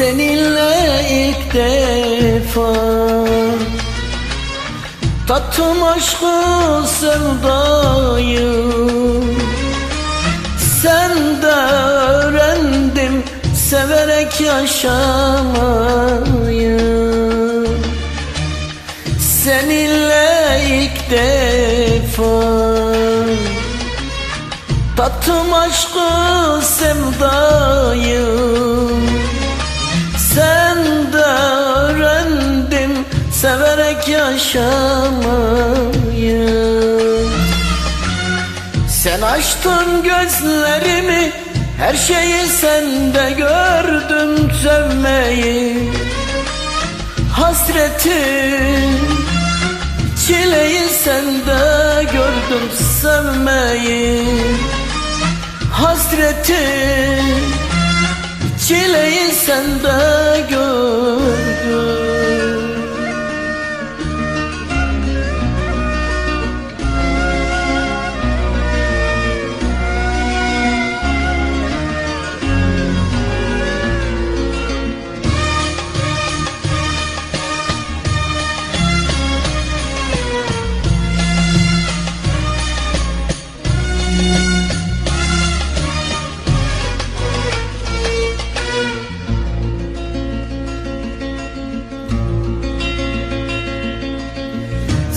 Seninle ilk defa. Tattım aşkı sevdayı. Sen de öğrendim severek yaşamayı. Seninle ilk defa. Tattım aşkı sevdayı severek yaşamayı Sen açtın gözlerimi her şeyi sende gördüm sevmeyi. Hasreti Çileyi sende gördüm sevmeyi. Hasreti Çileyi sende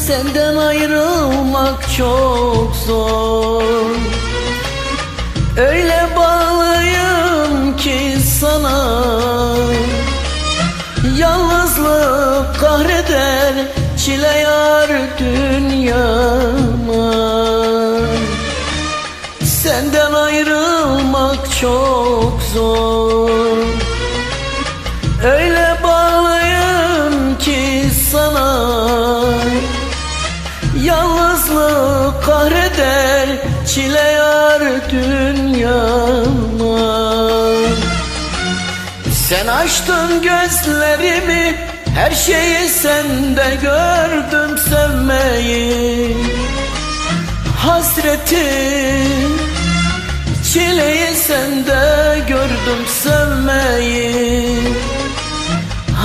Senden ayrılmak çok zor. Öyle bağlıyım ki sana. Yalnızlık kahreder çile yar dünyama. Senden ayrılmak çok zor. Öyle Yalnızlık kahreder çile yar dünyama. Sen açtın gözlerimi her şeyi sende gördüm sevmeyi. Hasreti çileyi sende gördüm sevmeyi.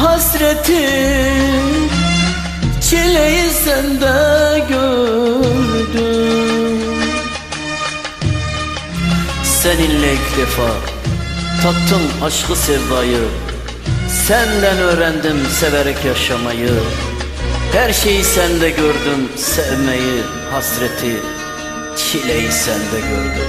Hasreti Çileyi sende gördüm Seninle ilk defa tattım aşkı sevdayı. Senden öğrendim severek yaşamayı. Her şeyi sende gördüm sevmeyi Hasreti. Çileyi sende gördüm